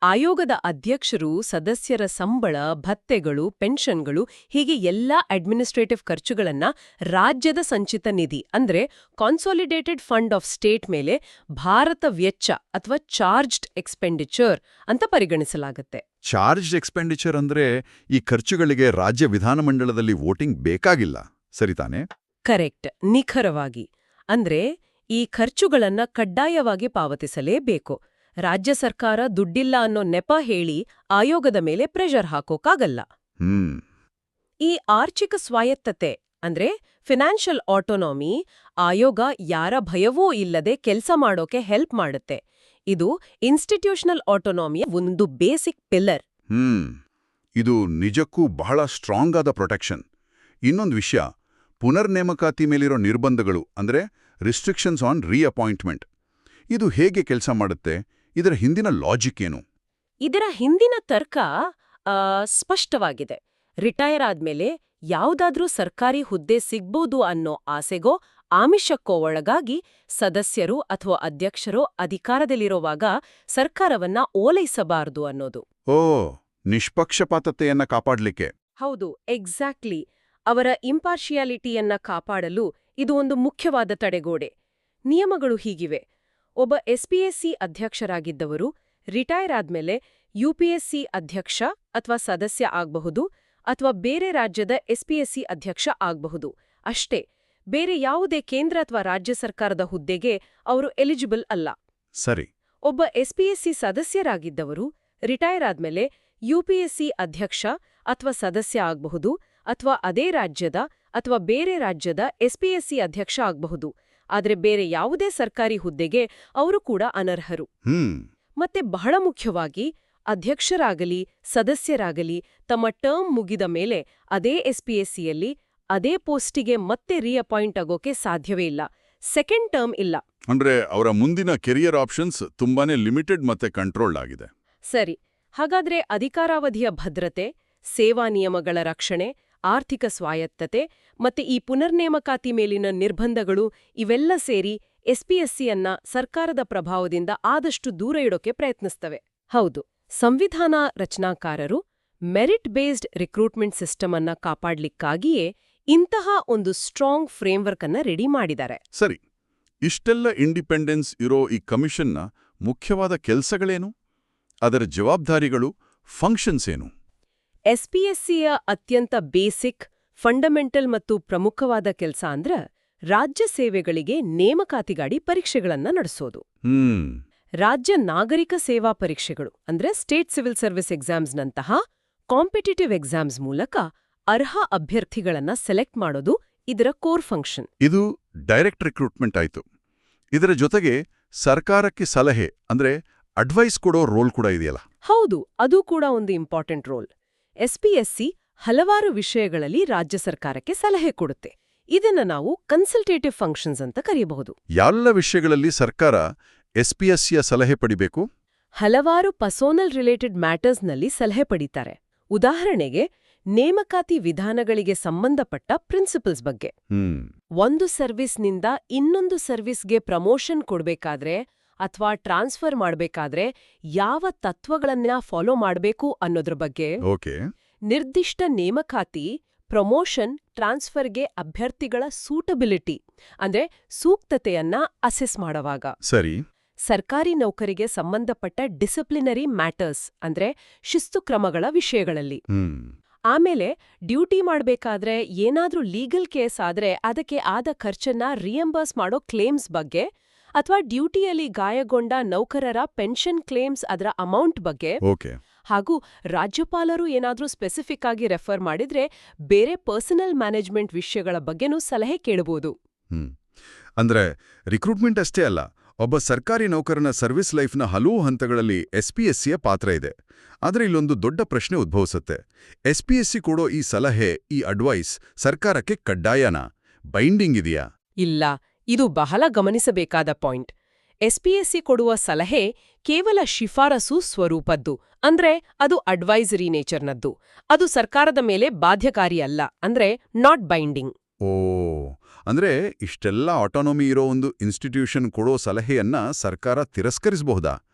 ಆಯೋಗದ ಅಧ್ಯಕ್ಷರು ಸದಸ್ಯರ ಸಂಬಳ ಭತ್ತೆಗಳು ಪೆನ್ಷನ್ಗಳು ಹೀಗೆ ಎಲ್ಲಾ ಅಡ್ಮಿನಿಸ್ಟ್ರೇಟಿವ್ ಖರ್ಚುಗಳನ್ನ ರಾಜ್ಯದ ಸಂಚಿತ ನಿಧಿ ಅಂದ್ರೆ ಕಾನ್ಸಾಲಿಡೇಟೆಡ್ ಫಂಡ್ ಆಫ್ ಸ್ಟೇಟ್ ಮೇಲೆ ಭಾರತ ವೆಚ್ಚ ಅಥವಾ ಚಾರ್ಜ್ಡ್ ಎಕ್ಸ್ಪೆಂಡಿಚರ್ ಅಂತ ಪರಿಗಣಿಸಲಾಗುತ್ತೆ. ಚಾರ್ಜ್ಡ್ ಎಕ್ಸ್ಪೆಂಡಿಚರ್ ಅಂದ್ರೆ ಈ ಖರ್ಚುಗಳಿಗೆ ರಾಜ್ಯ ವಿಧಾನಮಂಡಲದಲ್ಲಿ ವೋಟಿಂಗ್ ಬೇಕಾಗಿಲ್ಲ ಸರಿತಾನೆ ಕರೆಕ್ಟ್ ನಿಖರವಾಗಿ. ಅಂದ್ರೆ ಈ ಖರ್ಚುಗಳನ್ನ ಕಡ್ಡಾಯವಾಗಿ ಪಾವತಿಸಲೇಬೇಕು. ರಾಜ್ಯ ಸರ್ಕಾರ ದುಡ್ಡಿಲ್ಲ ಅನ್ನೋ ನೆಪ ಹೇಳಿ ಆಯೋಗದ ಮೇಲೆ ಪ್ರೆಷರ್ ಹಾಕೋಕ್ಕಾಗಲ್ಲ ಈ ಆರ್ಥಿಕ ಸ್ವಾಯತ್ತತೆ ಅಂದ್ರೆ ಫಿನಾನ್ಷಿಯಲ್ ಆಟೋನಾಮಿ ಆಯೋಗ ಯಾರ ಭಯವೂ ಇಲ್ಲದೆ ಕೆಲಸ ಮಾಡೋಕೆ ಹೆಲ್ಪ್ ಮಾಡುತ್ತೆ. ಇದು ಇನ್ಸ್ಟಿಟ್ಯೂಷನಲ್ ಆಟೋನಾಮಿಯ ಒಂದು ಬೇಸಿಕ್ ಪಿಲ್ಲರ್ ಹ್ಮ್. ಇದು ನಿಜಕ್ಕೂ ಬಹಳ ಸ್ಟ್ರಾಂಗ್ ಆದ ಪ್ರೊಟೆಕ್ಷನ್ ಇನ್ನೊಂದು ವಿಷಯ ಪುನರ್ ನೇಮಕಾತಿ ಮೇಲಿರೋ ನಿರ್ಬಂಧಗಳು ಅಂದ್ರೆ ರಿಸ್ಟ್ರಿಕ್ಷನ್ಸ್ ಆನ್ ರೀಅಪಾಯಿಂಟ್ಮೆಂಟ್ ಇದು ಹೇಗೆ ಕೆಲಸ ಮಾಡುತ್ತೆ? ಇದರ ಹಿಂದಿನ ಲಾಜಿಕ್ ಏನು? ಇದರ ಹಿಂದಿನ ತರ್ಕ ಸ್ಪಷ್ಟವಾಗಿದೆ. ರಿಟೈರ್ ಆದ್ಮೇಲೆ ಯಾವುದಾದ್ರೂ ಸರ್ಕಾರಿ ಹುದ್ದೆ ಸಿಗ್ಬೋದು ಅನ್ನೋ ಆಸೆಗೋ ಆಮಿಷಕ್ಕೋ ಒಳಗಾಗಿ ಸದಸ್ಯರು ಅಥವಾ ಅಧ್ಯಕ್ಷರು ಅಧಿಕಾರದಲ್ಲಿರುವಾಗ ಸರ್ಕಾರವನ್ನ ಓಲೈಸಬಾರದು ಅನ್ನೋದು. ಓ ನಿಷ್ಪಕ್ಷಪಾತತೆಯನ್ನ ಕಾಪಾಡಲಿಕ್ಕೆ. ಹೌದು ಎಕ್ಸಾಕ್ಟ್ಲಿ. ಅವರ ಇಂಪಾರ್ಷಿಯಾಲಿಟಿಯನ್ನ ಕಾಪಾಡಲು ಇದು ಒಂದು ಮುಖ್ಯವಾದ ತಡೆಗೋಡೆ. ನಿಯಮಗಳು ಹೀಗಿವೆ. ಒಬ್ಬ ಎಸ್ಪಿಎಸ್ಸಿ ಅಧ್ಯಕ್ಷರಾಗಿದ್ದವರು ರಿಟೈರ್ ಆದ್ಮೇಲೆ ಯುಪಿಎಸ್ಸಿ ಅಧ್ಯಕ್ಷ ಅಥವಾ ಸದಸ್ಯ ಆಗಬಹುದು ಅಥವಾ ಬೇರೆ ರಾಜ್ಯದ ಎಸ್ಪಿಎಸ್ಸಿ ಅಧ್ಯಕ್ಷ ಆಗಬಹುದು. ಅಷ್ಟೇ ಬೇರೆ ಯಾವುದೇ ಕೇಂದ್ರ ಅಥವಾ ರಾಜ್ಯ ಸರ್ಕಾರದ ಹುದ್ದೆಗೆ ಅವರು ಎಲಿಜಿಬಲ್ ಅಲ್ಲ. ಸರಿ. ಒಬ್ಬ ಎಸ್ಪಿಎಸ್ಸಿ ಸದಸ್ಯರಾಗಿದ್ದವರು ರಿಟೈರ್ ಆದ್ಮೇಲೆ ಯುಪಿಎಸ್ಸಿ ಅಧ್ಯಕ್ಷ ಅಥವಾ ಸದಸ್ಯ ಆಗಬಹುದು ಅಥವಾ ಅದೇ ರಾಜ್ಯದ ಅಥವಾ ಬೇರೆ ರಾಜ್ಯದ ಎಸ್ಪಿಎಸ್ಸಿ ಅಧ್ಯಕ್ಷ ಆಗಬಹುದು. ಆದರೆ ಬೇರೆ ಯಾವುದೇ ಸರ್ಕಾರಿ ಹುದ್ದೆಗೆ ಅವರು ಕೂಡ ಅನರ್ಹರು. ಮತ್ತೆ ಬಹಳ ಮುಖ್ಯವಾಗಿ ಅಧ್ಯಕ್ಷರಾಗಲಿ ಸದಸ್ಯರಾಗಲಿ ತಮ್ಮ ಟರ್ಮ್ ಮುಗಿದ ಮೇಲೆ ಅದೇ ಎಸ್ಪಿಎಸ್ಸಿಯಲ್ಲಿ ಅದೇ ಪೋಸ್ಟಿಗೆ ಮತ್ತೆ ರೀಅಪಾಯಿಂಟ್ ಆಗೋಕೆ ಸಾಧ್ಯವೇ ಇಲ್ಲ. ಸೆಕೆಂಡ್ ಟರ್ಮ್ ಇಲ್ಲ. ಅಂದ್ರೆ ಅವರ ಮುಂದಿನ ಕೆರಿಯರ್ ಆಪ್ಷನ್ಸ್ ತುಂಬಾನೇ ಲಿಮಿಟೆಡ್ ಮತ್ತೆ ಕಂಟ್ರೋಲ್ಡ್ ಆಗಿದೆ. ಸರಿ. ಹಾಗಾದ್ರೆ ಅಧಿಕಾರಾವಧಿಯ ಭದ್ರತೆ ಸೇವಾ ನಿಯಮಗಳ ರಕ್ಷಣೆ ಆರ್ಥಿಕ ಸ್ವಾಯತ್ತತೆ ಮತ್ತೆ ಈ ಪುನರ್ನೇಮಕಾತಿ ಮೇಲಿನ ನಿರ್ಬಂಧಗಳು ಇವೆಲ್ಲ ಸೇರಿ ಎಸ್ಪಿಎಸ್ಸಿಯನ್ನ ಸರ್ಕಾರದ ಪ್ರಭಾವದಿಂದ ಆದಷ್ಟು ದೂರ ಇಡೋಕೆ ಪ್ರಯತ್ನಿಸ್ತವೆ. ಹೌದು, ಸಂವಿಧಾನ ರಚನಾಕಾರರು ಮೆರಿಟ್ ಬೇಸ್ಡ್ ರಿಕ್ರೂಟ್ಮೆಂಟ್ ಸಿಸ್ಟಮ್ ಅನ್ನ ಕಾಪಾಡ್ಲಿಕ್ಕಾಗಿಯೇ ಇಂತಹ ಒಂದು ಸ್ಟ್ರಾಂಗ್ ಫ್ರೇಮ್ವರ್ಕ್ ಅನ್ನ ರೆಡಿ ಮಾಡಿದ್ದಾರೆ. ಸರಿ, ಇಷ್ಟೆಲ್ಲ ಇಂಡಿಪೆಂಡೆನ್ಸ್ ಇರೋ ಈ ಕಮಿಷನ್ನ ಮುಖ್ಯವಾದ ಕೆಲಸಗಳೇನು? ಅದರ ಜವಾಬ್ದಾರಿಗಳು, ಫಂಕ್ಷನ್ಸ್ ಏನು? ಎಸ್ಪಿಎಸ್ಸಿಯ ಅತ್ಯಂತ ಬೇಸಿಕ್ ಫಂಡಮೆಂಟಲ್ ಮತ್ತು ಪ್ರಮುಖವಾದ ಕೆಲಸ ಅಂದ್ರ ರಾಜ್ಯ ಸೇವೆಗಳಿಗೆ ನೇಮಕಾತಿಗಾಡಿ ಪರೀಕ್ಷೆಗಳನ್ನ ನಡೆಸೋದು. ರಾಜ್ಯ ನಾಗರಿಕ ಸೇವಾ ಪರೀಕ್ಷೆಗಳು ಅಂದ್ರೆ ಸ್ಟೇಟ್ ಸಿವಿಲ್ ಸರ್ವಿಸ್ ಎಕ್ಸಾಮ್ಸ್ನಂತಹ ಕಾಂಪಿಟೇಟಿವ್ ಎಕ್ಸಾಮ್ಸ್ ಮೂಲಕ ಅರ್ಹ ಅಭ್ಯರ್ಥಿಗಳನ್ನ ಸೆಲೆಕ್ಟ್ ಮಾಡೋದು ಇದರ ಕೋರ್ ಫಂಕ್ಷನ್. ಇದು ಡೈರೆಕ್ಟ್ ರಿಕ್ರೂಟ್ಮೆಂಟ್ ಆಯ್ತು. ಇದರ ಜೊತೆಗೆ ಸರ್ಕಾರಕ್ಕೆ ಸಲಹೆ ಅಂದ್ರೆ ಅಡ್ವೈಸ್ ಕೊಡೋ ರೋಲ್ ಕೂಡ ಇದೆಯಲ್ಲ. ಹೌದು ಅದು ಕೂಡ ಒಂದು ಇಂಪಾರ್ಟೆಂಟ್ ರೋಲ್. ಎಸ್ಪಿಎಸ್ಸಿ ಹಲವಾರು ವಿಷಯಗಳಲ್ಲಿ ರಾಜ್ಯ ಸರ್ಕಾರಕ್ಕೆ ಸಲಹೆ ಕೊಡುತ್ತೆ. ಇದನ್ನ ನಾವು ಕನ್ಸಲ್ಟೇಟಿವ್ ಫಂಕ್ಷನ್ಸ್ ಅಂತ ಕರೆಯಬಹುದು ಎಲ್ಲ ವಿಷಯಗಳಲ್ಲಿ ಸರ್ಕಾರ ಎಸ್ಪಿಎಸ್ಸಿಯ ಸಲಹೆ ಪಡಿಬೇಕು? ಹಲವಾರು ಪರ್ಸೋನಲ್ ರಿಲೇಟೆಡ್ ಮ್ಯಾಟರ್ಸ್ನಲ್ಲಿ ಸಲಹೆ ಪಡೀತಾರೆ. ಉದಾಹರಣೆಗೆ ನೇಮಕಾತಿ ವಿಧಾನಗಳಿಗೆ ಸಂಬಂಧಪಟ್ಟ ಪ್ರಿನ್ಸಿಪಲ್ಸ್ ಬಗ್ಗೆ. ಒಂದು ಸರ್ವಿಸ್ನಿಂದ ಇನ್ನೊಂದು ಸರ್ವಿಸ್ಗೆ ಪ್ರಮೋಷನ್ ಕೊಡ್ಬೇಕಾದ್ರೆ ಅಥವಾ ಟ್ರಾನ್ಸ್ಫರ್ ಮಾಡಬೇಕಾದ್ರೆ ಯಾವ ತತ್ವಗಳನ್ನ ಫಾಲೋ ಮಾಡಬೇಕು ಅನ್ನೋದ್ರ ಬಗ್ಗೆ ಓಕೆ. ನಿರ್ದಿಷ್ಟ ನೇಮಕಾತಿ ಪ್ರಮೋಷನ್ ಟ್ರಾನ್ಸ್ಫರ್ಗೆ ಅಭ್ಯರ್ಥಿಗಳ ಸೂಟಬಿಲಿಟಿ ಅಂದ್ರೆ ಸೂಕ್ತತೆಯನ್ನ ಅಸೆಸ್ ಮಾಡುವಾಗ. ಸರಿ. ಸರ್ಕಾರಿ ನೌಕರಿಗೆ ಸಂಬಂಧಪಟ್ಟ ಡಿಸಿಪ್ಲಿನರಿ ಮ್ಯಾಟರ್ಸ್ ಅಂದ್ರೆ ಶಿಸ್ತು ಕ್ರಮಗಳ ವಿಷಯಗಳಲ್ಲಿ. ಆಮೇಲೆ ಡ್ಯೂಟಿ ಮಾಡಬೇಕಾದ್ರೆ ಏನಾದ್ರೂ ಲೀಗಲ್ ಕೇಸ್ ಆದ್ರೆ ಅದಕ್ಕೆ ಆದ ಖರ್ಚನ್ನ ರಿಯಂಬರ್ಸ್ ಮಾಡೋ ಕ್ಲೇಮ್ಸ್ ಬಗ್ಗೆ ಅಥವಾ ಡ್ಯೂಟಿಯಲ್ಲಿ ಗಾಯಗೊಂಡ ನೌಕರರ ಪೆನ್ಷನ್ ಕ್ಲೇಮ್ಸ್ ಅದರ ಅಮೌಂಟ್ ಬಗ್ಗೆ ಓಕೆ. ಹಾಗೂ ರಾಜ್ಯಪಾಲರು ಏನಾದರೂ ಸ್ಪೆಸಿಫಿಕ್ ಆಗಿ ರೆಫರ್ ಮಾಡಿದ್ರೆ ಬೇರೆ ಪರ್ಸನಲ್ ಮ್ಯಾನೇಜ್ಮೆಂಟ್ ವಿಷಯಗಳ ಬಗ್ಗೆನೂ ಸಲಹೆ ಕೇಳಬಹುದು ಹ್ಮ್. ಅಂದ್ರೆ ರಿಕ್ರೂಟ್ಮೆಂಟ್ ಅಷ್ಟೇ ಅಲ್ಲ ಒಬ್ಬ ಸರ್ಕಾರಿ ನೌಕರನ ಸರ್ವಿಸ್ ಲೈಫ್ನ ಹಲವು ಹಂತಗಳಲ್ಲಿ ಎಸ್ಪಿಎಸ್ಸಿಯ ಪಾತ್ರ ಇದೆ. ಆದರೆ ಇಲ್ಲೊಂದು ದೊಡ್ಡ ಪ್ರಶ್ನೆ ಉದ್ಭವಿಸುತ್ತೆ. ಎಸ್ಪಿಎಸ್ಸಿ ಕೊಡೋ ಈ ಸಲಹೆ ಈ ಅಡ್ವೈಸ್ ಸರ್ಕಾರಕ್ಕೆ ಕಡ್ಡಾಯನಾ? ಬೈಂಡಿಂಗ್ ಇದೆಯಾ? ಇಲ್ಲ. ಇದು ಬಹಳ ಗಮನಿಸಬೇಕಾದ ಪಾಯಿಂಟ್. ಎಸ್ಪಿಎಸ್ಸಿ ಕೊಡುವ ಸಲಹೆ ಕೇವಲ ಶಿಫಾರಸು ಸ್ವರೂಪದ್ದು, ಅಂದ್ರೆ ಅದು ಅಡ್ವೈಸರಿ ನೇಚರ್ನದ್ದು. ಅದು ಸರ್ಕಾರದ ಮೇಲೆ ಬಾಧ್ಯಕಾರಿ ಅಲ್ಲ, ಅಂದ್ರೆ ನಾಟ್ ಬೈಂಡಿಂಗ್. ಓ, ಅಂದ್ರೆ ಇಷ್ಟೆಲ್ಲ ಆಟೋನಮಿ ಇರೋ ಒಂದು ಇನ್ಸ್ಟಿಟ್ಯೂಷನ್ ಕೊಡೋ ಸಲಹೆಯನ್ನ ಸರ್ಕಾರ ತಿರಸ್ಕರಿಸಬಹುದಾ?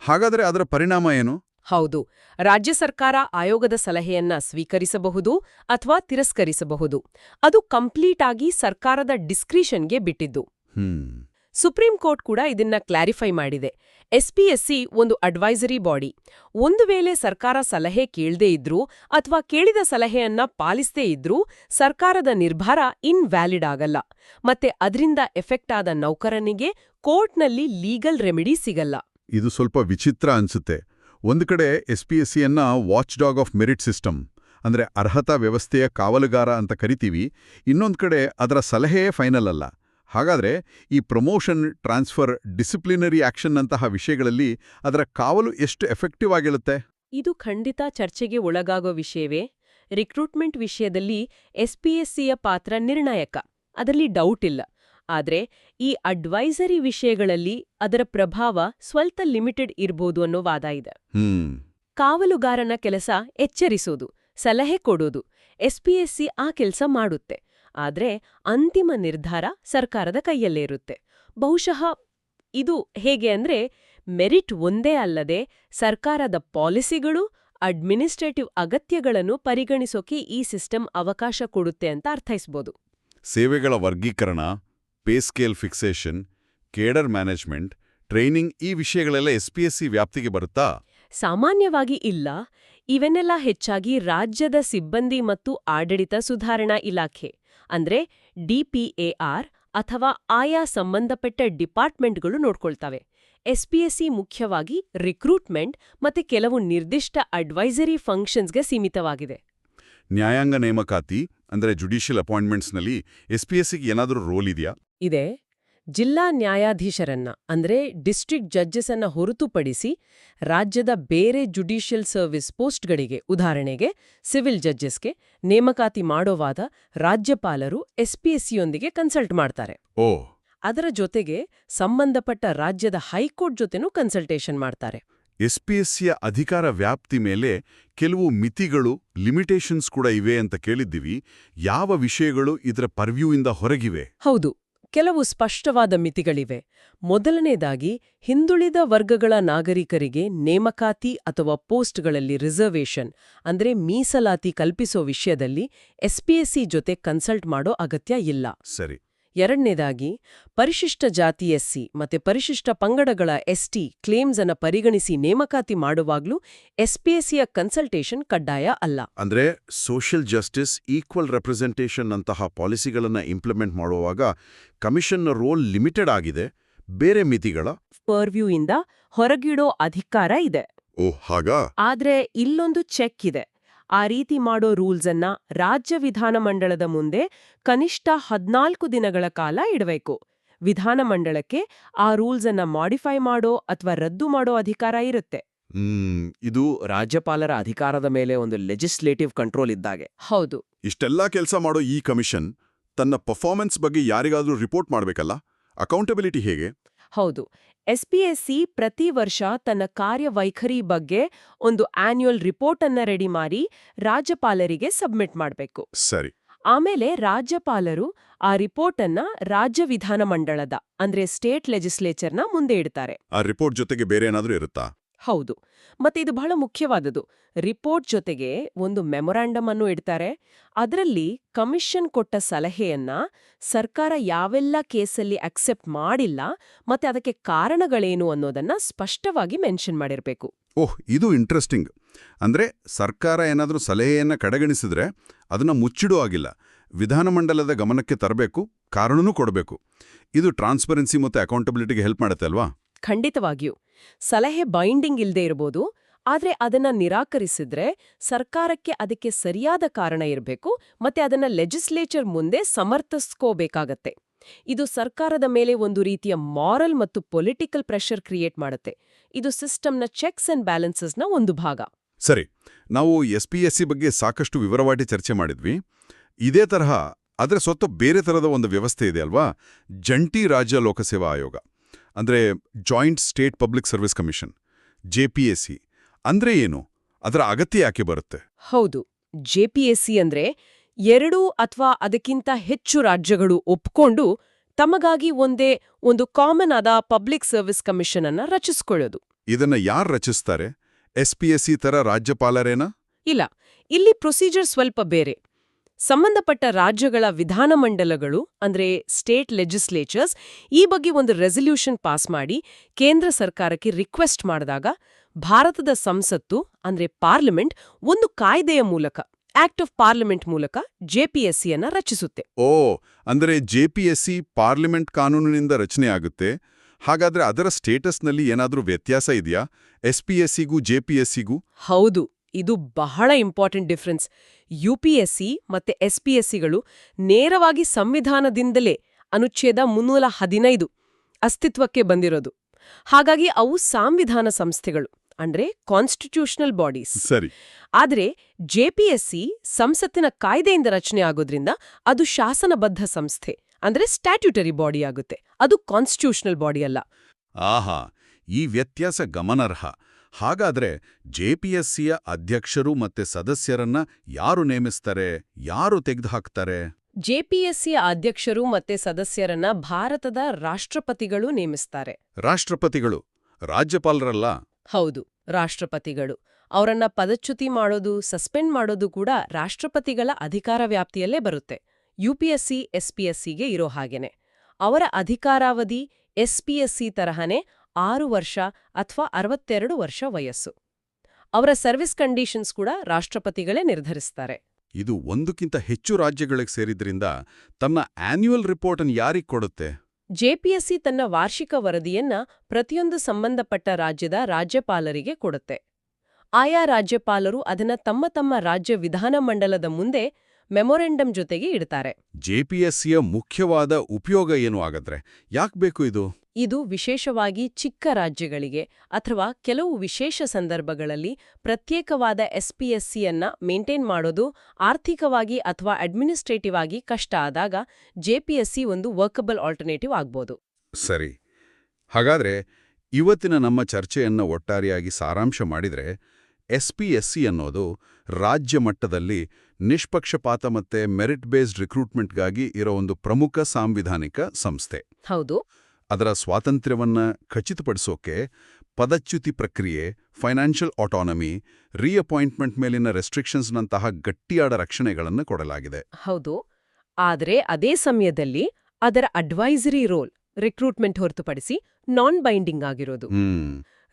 ಹಾಗಾದ್ರೆ ಅದರ ಪರಿಣಾಮ ಏನು? ಹೌದು ರಾಜ್ಯ ಸರ್ಕಾರ ಆಯೋಗದ ಸಲಹೆಯನ್ನ ಸ್ವೀಕರಿಸಬಹುದು ಅಥವಾ ತಿರಸ್ಕರಿಸಬಹುದು. ಅದು ಕಂಪ್ಲೀಟ್ ಆಗಿ ಸರ್ಕಾರದ ಡಿಸ್ಕ್ರಿಷನ್ಗೆ ಬಿಟ್ಟಿದ್ದು. ಹ್ಮ್. ಸುಪ್ರೀಂ ಕೋರ್ಟ್ ಕೂಡ ಇದನ್ನ ಕ್ಲಾರಿಫೈ ಮಾಡಿದೆ. ಎಸ್ಪಿಎಸ್ಸಿ ಒಂದು ಅಡ್ವೈಸರಿ ಬಾಡಿ. ಒಂದು ವೇಳೆ ಸರ್ಕಾರ ಸಲಹೆ ಕೇಳದೇ ಇದ್ರೂ ಅಥವಾ ಕೇಳಿದ ಸಲಹೆಯನ್ನ ಪಾಲಿಸದೇ ಇದ್ರೂ ಸರ್ಕಾರದ ನಿರ್ಧಾರ ಇನ್ವ್ಯಾಲಿಡ್ ಆಗಲ್ಲ. ಮತ್ತೆ ಅದರಿಂದ ಎಫೆಕ್ಟ್ ಆದ ನೌಕರನಿಗೆ ಕೋರ್ಟ್ನಲ್ಲಿ ಲೀಗಲ್ ರೆಮಿಡಿ ಸಿಗಲ್ಲ. ಇದು ಸ್ವಲ್ಪ ವಿಚಿತ್ರ ಅನ್ಸುತ್ತೆ. ಒಂದು ಕಡೆ ಎಸ್ಪಿಎಸ್ಸಿಯನ್ನ watch dog of merit system ಅಂದ್ರೆ ಅರ್ಹತಾ ವ್ಯವಸ್ಥೆಯ ಕಾವಲುಗಾರ ಅಂತ ಕರಿತೀವಿ, ಇನ್ನೊಂದು ಕಡೆ ಅದರ ಸಲಹೆಯೇ ಫೈನಲ್ ಅಲ್ಲ. ಹಾಗಾದ್ರೆ ಈ ಪ್ರಮೋಷನ್ ಟ್ರಾನ್ಸ್ಫರ್ ಡಿಸಿಪ್ಲಿನರಿ ಆಕ್ಷನ್ನಂತಹ ವಿಷಯಗಳಲ್ಲಿ ಅದರ ಕಾವಲು ಎಷ್ಟು ಎಫೆಕ್ಟಿವ್ ಆಗಿರುತ್ತೆ? ಇದು ಖಂಡಿತ ಚರ್ಚೆಗೆ ಒಳಗಾಗೋ ವಿಷಯವೇ. ರಿಕ್ರೂಟ್ಮೆಂಟ್ ವಿಷಯದಲ್ಲಿ ಎಸ್ಪಿಎಸ್ಸಿಯ ಪಾತ್ರ ನಿರ್ಣಾಯಕ. ಅದರಲ್ಲಿ ಡೌಟ್ ಇಲ್ಲ. ಆದ್ರೆ ಈ ಅಡ್ವೈಸರಿ ವಿಷಯಗಳಲ್ಲಿ ಅದರ ಪ್ರಭಾವ ಸ್ವಲ್ಪ ಲಿಮಿಟೆಡ್ ಇರ್ಬೋದು ಅನ್ನೋ ವಾದ ಇದೆ. ಕಾವಲುಗಾರನ ಕೆಲಸ ಎಚ್ಚರಿಸೋದು ಸಲಹೆ ಕೊಡೋದು ಎಸ್ಪಿಎಸ್ಸಿ ಆ ಕೆಲಸ ಮಾಡುತ್ತೆ. ಆದರೆ ಅಂತಿಮ ನಿರ್ಧಾರ ಸರ್ಕಾರದ ಕೈಯಲ್ಲೇ ಇರುತ್ತೆ. ಬಹುಶಃ ಇದು ಹೇಗೆ ಅಂದ್ರೆ ಮೆರಿಟ್ ಒಂದೇ ಅಲ್ಲದೆ ಸರ್ಕಾರದ ಪಾಲಿಸಿಗಳು ಅಡ್ಮಿನಿಸ್ಟ್ರೇಟಿವ್ ಅಗತ್ಯಗಳನ್ನು ಪರಿಗಣಿಸೋಕೆ ಈ ಸಿಸ್ಟಮ್ ಅವಕಾಶ ಕೊಡುತ್ತೆ ಅಂತ ಅರ್ಥೈಸ್ಬೋದು. ಸೇವೆಗಳ ವರ್ಗೀಕರಣ pay scale fixation cadre management training ಈ ವಿಷಯಗಳೆಲ್ಲ ಎಸ್ ಪಿ ಎಸ್ ಸಿ ವ್ಯಾಪ್ತಿಗೆ ಬರುತ್ತಾ? ಸಾಮಾನ್ಯವಾಗಿ ಇಲ್ಲ. ಇವನ್ನೆಲ್ಲ ಹೆಚ್ಚಾಗಿ ರಾಜ್ಯದ ಸಿಬ್ಬಂದಿ ಮತ್ತು ಆಡಳಿತ ಸುಧಾರಣಾ ಇಲಾಖೆ ಅಂದ್ರೆ ಡಿಪಿಎಆರ್ ಅಥವಾ ಆಯಾ ಸಂಬಂಧಪಟ್ಟ ಡಿಪಾರ್ಟ್ಮೆಂಟ್ಗಳು ನೋಡ್ಕೊಳ್ತವೆ. ಎಸ್ಪಿಎಸ್ಸಿ ಮುಖ್ಯವಾಗಿ ರಿಕ್ರೂಟ್ಮೆಂಟ್ ಮತ್ತೆ ಕೆಲವು ನಿರ್ದಿಷ್ಟ ಅಡ್ವೈಸರಿ ಫಂಕ್ಷನ್ಸ್ಗೆ ಸೀಮಿತವಾಗಿದೆ. ನ್ಯಾಯಾಂಗ ನೇಮಕಾತಿ ಅಂದರೆ ಜುಡಿಷಿಯಲ್ ಅಪಾಯಿಂಟ್ಮೆಂಟ್ಸ್ನಲ್ಲಿ ಎಸ್ಪಿಎಸ್ಸಿಗೆ ಏನಾದರೂ ರೋಲ್ ಇದೆಯಾ? ಇದೆ. ಜಿಲ್ಲಾ ನ್ಯಾಯಾಧೀಶರನ್ನ ಅಂದ್ರೆ ಡಿಸ್ಟ್ರಿಕ್ಟ್ ಜಡ್ಜಸ್ ಅನ್ನ ಹೊರತುಪಡಿಸಿ ರಾಜ್ಯದ ಬೇರೆ ಜುಡಿಷಿಯಲ್ ಸರ್ವಿಸ್ ಪೋಸ್ಟ್ಗಳಿಗೆ ಉದಾಹರಣೆಗೆ ಸಿವಿಲ್ ಜಡ್ಜಸ್ಗೆ ನೇಮಕಾತಿ ಮಾಡೋವಾದ ರಾಜ್ಯಪಾಲರು ಎಸ್ಪಿಎಸ್ಸಿಯೊಂದಿಗೆ ಕನ್ಸಲ್ಟ್ ಮಾಡ್ತಾರೆ. ಓ. ಅದರ ಜೊತೆಗೆ ಸಂಬಂಧಪಟ್ಟ ರಾಜ್ಯದ ಹೈಕೋರ್ಟ್ ಜೊತೆನೂ ಕನ್ಸಲ್ಟೇಷನ್ ಮಾಡ್ತಾರೆ. ಎಸ್ಪಿಎಸ್ಸಿಯ ಅಧಿಕಾರ ವ್ಯಾಪ್ತಿ ಮೇಲೆ ಕೆಲವು ಮಿತಿಗಳು ಲಿಮಿಟೇಷನ್ಸ್ ಕೂಡ ಇವೆ ಅಂತ ಕೇಳಿದ್ದೀವಿ. ಯಾವ ವಿಷಯಗಳು ಇದರ ಪರ್ವ್ಯೂಯಿಂದ ಹೊರಗಿವೆ? ಹೌದು. ಕೆಲವು ಸ್ಪಷ್ಟವಾದ ಮಿತಿಗಳಿವೆ. ಮೊದಲನೆಯದಾಗಿ ಹಿಂದುಳಿದ ವರ್ಗಗಳ ನಾಗರಿಕರಿಗೆ ನೇಮಕಾತಿ ಅಥವಾ ಪೋಸ್ಟ್ಗಳಲ್ಲಿ ರಿಸರ್ವೇಷನ್, ಅಂದ್ರೆ ಮೀಸಲಾತಿ ಕಲ್ಪಿಸೋ ವಿಷಯದಲ್ಲಿ ಎಸ್ಪಿಎಸ್ಸಿ ಜೊತೆ ಕನ್ಸಲ್ಟ್ ಮಾಡೋ ಅಗತ್ಯ ಇಲ್ಲ. ಸರಿ. ಎರಡನೇದಾಗಿ ಪರಿಶಿಷ್ಟ ಜಾತಿ ಎಸ್ಸಿ ಮತ್ತೆ ಪರಿಶಿಷ್ಟ ಪಂಗಡಗಳ ಎಸ್ಟಿ ಕ್ಲೇಮ್ಸ್ ಅನ್ನ ಪರಿಗಣಿಸಿ ನೇಮಕಾತಿ ಮಾಡುವಾಗ್ಲೂ ಎಸ್ಪಿಎಸ್ಸಿಯ ಕನ್ಸಲ್ಟೇಷನ್ ಕಡ್ಡಾಯ ಅಲ್ಲ. ಅಂದ್ರೆ ಸೋಷಿಯಲ್ ಜಸ್ಟಿಸ್ ಈಕ್ವಲ್ ರೆಪ್ರೆಸೆಂಟೇಷನ್ ಅಂತಹ ಪಾಲಿಸಿಗಳನ್ನ ಇಂಪ್ಲಿಮೆಂಟ್ ಮಾಡುವಾಗ ಕಮಿಷನ್ನ ರೋಲ್ ಲಿಮಿಟೆಡ್ ಆಗಿದೆ ಬೇರೆ ಮಿತಿಗಳ ಪರ್ವ್ಯೂ ಇಂದ ಹೊರಗಿಡೋ ಅಧಿಕಾರ ಇದೆ. ಓ ಹಾಗಾ? ಆದ್ರೆ ಇಲ್ಲೊಂದು ಚೆಕ್ ಇದೆ. ಆ ರೀತಿ ಮಾಡೋ ರೂಲ್ಸನ್ನ ಅನ್ನ ರಾಜ್ಯ ವಿಧಾನಮಂಡಲದ ಮುಂದೆ ಕನಿಷ್ಠ ಹದ್ನಾಲ್ಕು ದಿನಗಳ ಕಾಲ ಇಡಬೇಕು. ವಿಧಾನಮಂಡಲಕ್ಕೆ ಆ ರೂಲ್ಸನ್ನ ಅನ್ನ ಮಾಡಿಫೈ ಮಾಡೋ ಅಥವಾ ರದ್ದು ಮಾಡೋ ಅಧಿಕಾರ ಇರುತ್ತೆ. ಇದು ರಾಜ್ಯಪಾಲರ ಅಧಿಕಾರದ ಮೇಲೆ ಒಂದು ಲೆಜಿಸ್ಲೇಟಿವ್ ಕಂಟ್ರೋಲ್ ಇದ್ದಾಗೆ. ಹೌದು. ಇಷ್ಟೆಲ್ಲ ಕೆಲಸ ಮಾಡೋ ಈ ಕಮಿಷನ್ ತನ್ನ ಪರ್ಫಾರ್ಮೆನ್ಸ್ ಬಗ್ಗೆ ಯಾರಿಗಾದ್ರೂ ರಿಪೋರ್ಟ್ ಮಾಡಬೇಕಲ್ಲ? ಅಕೌಂಟಬಿಲಿಟಿ ಹೇಗೆ? ಹೌದು. ಎಸ್ಪಿಎಸ್ಸಿ ಪ್ರತಿ ವರ್ಷ ತನ್ನ ಕಾರ್ಯವೈಖರಿ ಬಗ್ಗೆ ಒಂದು ಆನ್ಯುಯಲ್ ರಿಪೋರ್ಟ್ ಅನ್ನ ರೆಡಿ ಮಾಡಿ ರಾಜ್ಯಪಾಲರಿಗೆ ಸಬ್ಮಿಟ್ ಮಾಡಬೇಕು. ಸರಿ. ಆಮೇಲೆ ರಾಜ್ಯಪಾಲರು ಆ ರಿಪೋರ್ಟ್ ಅನ್ನ ರಾಜ್ಯ ವಿಧಾನಮಂಡಲದ ಅಂದ್ರೆ ಸ್ಟೇಟ್ ಲೆಜಿಸ್ಲೇಚರ್ನ ಮುಂದೆ ಇಡ್ತಾರೆ. ಆ ರಿಪೋರ್ಟ್ ಜೊತೆಗೆ ಬೇರೆ ಏನಾದರೂ ಇರುತ್ತಾ? ಹೌದು. ಮತ್ತೆ ಇದು ಬಹಳ ಮುಖ್ಯವಾದದು ರಿಪೋರ್ಟ್ ಜೊತೆಗೆ ಒಂದು ಮೆಮೊರಾಂಡಮ್ ಅನ್ನು ಇಡ್ತಾರೆ. ಅದರಲ್ಲಿ ಕಮಿಷನ್ ಕೊಟ್ಟ ಸಲಹೆಯನ್ನ ಸರ್ಕಾರ ಯಾವೆಲ್ಲ ಕೇಸಲ್ಲಿ ಅಕ್ಸೆಪ್ಟ್ ಮಾಡಿಲ್ಲ ಮತ್ತೆ ಅದಕ್ಕೆ ಕಾರಣಗಳೇನು ಅನ್ನೋದನ್ನ ಸ್ಪಷ್ಟವಾಗಿ ಮೆನ್ಷನ್ ಮಾಡಿರಬೇಕು. ಓಹ್, ಇದು ಇಂಟ್ರೆಸ್ಟಿಂಗ್. ಅಂದ್ರೆ ಸರ್ಕಾರ ಏನಾದರೂ ಸಲಹೆಯನ್ನ ಕಡೆಗಣಿಸಿದ್ರೆ ಅದನ್ನ ಮುಚ್ಚಿಡೋ ಆಗಿಲ್ಲ ವಿಧಾನಮಂಡಲದ ಗಮನಕ್ಕೆ ತರಬೇಕು, ಕಾರಣನೂ ಕೊಡಬೇಕು. ಇದು ಟ್ರಾನ್ಸ್ಪರೆನ್ಸಿ ಮತ್ತು ಅಕೌಂಟಬಿಲಿಟಿಗೆ ಹೆಲ್ಪ್ ಮಾಡುತ್ತೆ ಅಲ್ವಾ? ಖಂಡಿತವಾಗಿಯೂ. ಸಲಹೆ ಬೈಂಡಿಂಗ್ ಇಲ್ಲದೆ ಇರಬಹುದು ಆದರೆ ಅದನ್ನ ನಿರಾಕರಿಸಿದ್ರೆ ಸರ್ಕಾರಕ್ಕೆ ಅದಕ್ಕೆ ಸರಿಯಾದ ಕಾರಣ ಇರಬೇಕು, ಮತ್ತೆ ಅದನ್ನ ಲೆಜಿಸ್ಲೇಚರ್ ಮುಂದೆ ಸಮರ್ಥಿಸ್ಕೋಬೇಕಾಗತ್ತೆ. ಇದು ಸರ್ಕಾರದ ಮೇಲೆ ಒಂದು ರೀತಿಯ ಮಾರಲ್ ಮತ್ತು ಪೊಲಿಟಿಕಲ್ ಪ್ರೆಷರ್ ಕ್ರಿಯೇಟ್ ಮಾಡುತ್ತೆ. ಇದು ಸಿಸ್ಟಮ್ನ ಚೆಕ್ಸ್ ಅಂಡ್ ಬ್ಯಾಲೆನ್ಸಸ್ನ ಒಂದು ಭಾಗ. ಸರಿ, ನಾವು ಎಸ್ ಪಿ ಎಸ್ ಸಿ ಬಗ್ಗೆ ಸಾಕಷ್ಟು ವಿವರವಾಗಿ ಚರ್ಚೆ ಮಾಡಿದ್ವಿ. ಇದೇ ತರಹ, ಆದರೆ ಸ್ವತ್ತು ಬೇರೆ ತರಹದ ಒಂದು ವ್ಯವಸ್ಥೆ ಇದೆ ಅಲ್ವಾ? ಜಂಟಿ ರಾಜ್ಯ ಲೋಕಸೇವಾ ಆಯೋಗ. ಅಂದ್ರೆ joint state public service commission J P S C ಅಂದ್ರೆ ಏನು? ಅದರ ಅಗತ್ಯ ಯಾಕೆ ಬರುತ್ತೆ? ಹೌದು ಜೆ ಪಿ ಎಸ್ ಸಿ ಅಂದ್ರೆ ಎರಡು ಅಥವಾ ಅದಕ್ಕಿಂತ ಹೆಚ್ಚು ರಾಜ್ಯಗಳು ಒಪ್ಕೊಂಡು ತಮಗಾಗಿ ಒಂದೇ ಒಂದು ಕಾಮನ್ ಆದ ಪಬ್ಲಿಕ್ ಸರ್ವಿಸ್ ಕಮಿಷನ್ ಅನ್ನ ರಚಿಸ್ಕೊಳ್ಳೋದು. ಇದನ್ನ ಯಾರು ರಚಿಸ್ತಾರೆ? ಎಸ್ ಪಿ ಎಸ್ ಸಿ ತರ ರಾಜ್ಯಪಾಲರೇನಾ? ಇಲ್ಲ ಇಲ್ಲಿ ಪ್ರೊಸೀಜರ್ ಸ್ವಲ್ಪ ಬೇರೆ. ಸಂಬಂಧಪಟ್ಟ ರಾಜ್ಯಗಳ ವಿಧಾನಮಂಡಲಗಳು ಅಂದ್ರೆ ಸ್ಟೇಟ್ ಲೆಜಿಸ್ಲೇಚರ್ಸ್ ಈ ಬಗ್ಗೆ ಒಂದು ರೆಸಲ್ಯೂಷನ್ ಪಾಸ್ ಮಾಡಿ ಕೇಂದ್ರ ಸರ್ಕಾರಕ್ಕೆ ರಿಕ್ವೆಸ್ಟ್ ಮಾಡಿದಾಗ ಭಾರತದ ಸಂಸತ್ತು ಅಂದ್ರೆ ಪಾರ್ಲಿಮೆಂಟ್ ಒಂದು ಕಾಯ್ದೆಯ ಮೂಲಕ ಆಕ್ಟ್ ಆಫ್ ಪಾರ್ಲಿಮೆಂಟ್ ಮೂಲಕ ಜೆಪಿಎಸ್ಸಿಯನ್ನ ರಚಿಸುತ್ತೆ. ಓ ಅಂದರೆ ಜೆಪಿಎಸ್ಸಿ ಪಾರ್ಲಿಮೆಂಟ್ ಕಾನೂನಿನಿಂದ ರಚನೆ ಆಗುತ್ತೆ. ಹಾಗಾದ್ರೆ ಅದರ ಸ್ಟೇಟಸ್ನಲ್ಲಿ ಏನಾದರೂ ವ್ಯತ್ಯಾಸ ಇದೆಯಾ? ಎಸ್ಪಿಎಸ್ಸಿಗೂ ಜೆಪಿಎಸ್ಸಿಗೂ ಹೌದು. ಇದು ಬಹಳ ಇಂಪಾರ್ಟೆಂಟ್ ಡಿಫ್ರೆನ್ಸ್. ಯುಪಿಎಸ್ಸಿ ಮತ್ತೆ ಎಸ್ಪಿಎಸ್ಸಿಗಳು ನೇರವಾಗಿ ಸಂವಿಧಾನದಿಂದಲೇ ಅನುಚ್ಛೇದ ಮುನ್ನೂರ ಹದಿನೈದು ಅಸ್ತಿತ್ವಕ್ಕೆ ಬಂದಿರೋದು. ಹಾಗಾಗಿ ಅವು ಸಾಂವಿಧಾನ ಸಂಸ್ಥೆಗಳು ಅಂದ್ರೆ ಕಾನ್ಸ್ಟಿಟ್ಯೂಷನಲ್ ಬಾಡೀಸ್ ಸರಿ. ಆದರೆ ಜೆಪಿಎಸ್ಸಿ ಸಂಸತ್ತಿನ ಕಾಯ್ದೆಯಿಂದ ರಚನೆ ಆಗೋದ್ರಿಂದ ಅದು ಶಾಸನಬದ್ಧ ಸಂಸ್ಥೆ ಅಂದ್ರೆ ಸ್ಟ್ಯಾಟ್ಯೂಟರಿ ಬಾಡಿ ಆಗುತ್ತೆ. ಅದು ಕಾನ್ಸ್ಟಿಟ್ಯೂಷನಲ್ ಬಾಡಿ ಅಲ್ಲ. ಆಹಾ ಈ ವ್ಯತ್ಯಾಸ ಗಮನಾರ್ಹ. ಹಾಗಾದ್ರೆ ಜೆಪಿಎಸ್ಸಿಯ ಅಧ್ಯಕ್ಷರು ಮತ್ತೆ ಸದಸ್ಯರನ್ನ ಯಾರು ನೇಮಿಸ್ತಾರೆ ಯಾರು ತೆಗೆದುಹಾಕ್ತಾರೆ? ಜೆಪಿಎಸ್ಸಿಯ ಅಧ್ಯಕ್ಷರು ಮತ್ತೆ ಸದಸ್ಯರನ್ನ ಭಾರತದ ರಾಷ್ಟ್ರಪತಿಗಳು ನೇಮಿಸ್ತಾರೆ. ರಾಷ್ಟ್ರಪತಿಗಳು? ರಾಜ್ಯಪಾಲರಲ್ಲ? ಹೌದು ರಾಷ್ಟ್ರಪತಿಗಳು. ಅವರನ್ನ ಪದಚ್ಯುತಿ ಮಾಡೋದು ಸಸ್ಪೆಂಡ್ ಮಾಡೋದು ಕೂಡ ರಾಷ್ಟ್ರಪತಿಗಳ ಅಧಿಕಾರ ವ್ಯಾಪ್ತಿಯಲ್ಲೇ ಬರುತ್ತೆ. ಯುಪಿಎಸ್ಸಿ ಎಸ್ಪಿಎಸ್ಸಿಗೆ ಇರೋ ಹಾಗೇನೆ. ಅವರ ಅಧಿಕಾರಾವಧಿ ಎಸ್ಪಿಎಸ್ಸಿ ತರಹನೇ ಆರು ವರ್ಷ ಅಥವಾ ಅರವತ್ತೆರಡು ವರ್ಷ ವಯಸ್ಸು. ಅವರ ಸರ್ವಿಸ್ ಕಂಡೀಷನ್ಸ್ ಕೂಡ ರಾಷ್ಟ್ರಪತಿಗಳೇ ನಿರ್ಧರಿಸ್ತಾರೆ. ಇದು ಒಂದಕ್ಕಿಂತ ಹೆಚ್ಚು ರಾಜ್ಯಗಳಿಗೆ ಸೇರಿದ್ರಿಂದ ತನ್ನ ಆನ್ಯುವಲ್ ರಿಪೋರ್ಟ್ ಅನ್ನು ಯಾರಿಗೆ ಕೊಡುತ್ತೆ? ಜೆಪಿಎಸ್ಸಿ ತನ್ನ ವಾರ್ಷಿಕ ವರದಿಯನ್ನ ಪ್ರತಿಯೊಂದು ಸಂಬಂಧಪಟ್ಟ ರಾಜ್ಯದ ರಾಜ್ಯಪಾಲರಿಗೆ ಕೊಡುತ್ತೆ. ಆಯಾ ರಾಜ್ಯಪಾಲರು ಅದನ್ನ ತಮ್ಮ ತಮ್ಮ ರಾಜ್ಯ ವಿಧಾನಮಂಡಲದ ಮುಂದೆ ಮೆಮೊರೆಂಡಂ ಜೊತೆಗೆ ಇಡ್ತಾರೆ. ಜೆಪಿಎಸ್ಸಿಯ ಮುಖ್ಯವಾದ ಉಪಯೋಗ ಏನು ಆಗದ್ರೆ ಯಾಕೆ ಬೇಕು ಇದು? ಇದು ವಿಶೇಷವಾಗಿ ಚಿಕ್ಕ ರಾಜ್ಯಗಳಿಗೆ ಅಥವಾ ಕೆಲವು ವಿಶೇಷ ಸಂದರ್ಭಗಳಲ್ಲಿ ಪ್ರತ್ಯೇಕವಾದ ಎಸ್ಪಿಎಸ್ಸಿಯನ್ನ ಮೇಂಟೈನ್ ಮಾಡೋದು ಆರ್ಥಿಕವಾಗಿ ಅಥವಾ ಅಡ್ಮಿನಿಸ್ಟ್ರೇಟಿವ್ ಆಗಿ ಕಷ್ಟ ಆದಾಗ ಜೆಪಿಎಸ್ಸಿ ಒಂದು ವರ್ಕಬಲ್ ಆಲ್ಟರ್ನೇಟಿವ್ ಆಗ್ಬೋದು. ಸರಿ. ಹಾಗಾದ್ರೆ ಇವತ್ತಿನ ನಮ್ಮ ಚರ್ಚೆಯನ್ನು ಒಟ್ಟಾರೆಯಾಗಿ ಸಾರಾಂಶ ಮಾಡಿದ್ರೆ ಎಸ್ಪಿಎಸ್ಸಿ ಅನ್ನೋದು ರಾಜ್ಯ ಮಟ್ಟದಲ್ಲಿ ನಿಷ್ಪಕ್ಷಪಾತ ಮತ್ತೆ ಮೆರಿಟ್ ಬೇಸ್ಡ್ ರಿಕ್ರೂಟ್ಮೆಂಟ್ಗಾಗಿ ಇರೋ ಒಂದು ಪ್ರಮುಖ ಸಾಂವಿಧಾನಿಕ ಸಂಸ್ಥೆ. ಹೌದು. ಅದರ ಸ್ವಾತಂತ್ರ್ಯವನ್ನ ಖಚಿತಪಡಿಸೋಕೆ ಪದಚ್ಯುತಿ ಪ್ರಕ್ರಿಯೆ ಫೈನಾನ್ಷಿಯಲ್ ಆಟಾನಮಿ ರೀಅಪಾಯಿಂಟ್ಮೆಂಟ್ ಮೇಲಿನ ರೆಸ್ಟ್ರಿಕ್ಷನ್ಸ್ನಂತಹ ಗಟ್ಟಿಯಾದ ರಕ್ಷಣೆಗಳನ್ನು ಕೊಡಲಾಗಿದೆ. ಹೌದು. ಆದ್ರೆ ಅದೇ ಸಮಯದಲ್ಲಿ ಅದರ ಅಡ್ವೈಸರಿ ರೋಲ್ ರಿಕ್ರೂಟ್ಮೆಂಟ್ ಹೊರತುಪಡಿಸಿ ನಾನ್ ಬೈಂಡಿಂಗ್ ಆಗಿರೋದು.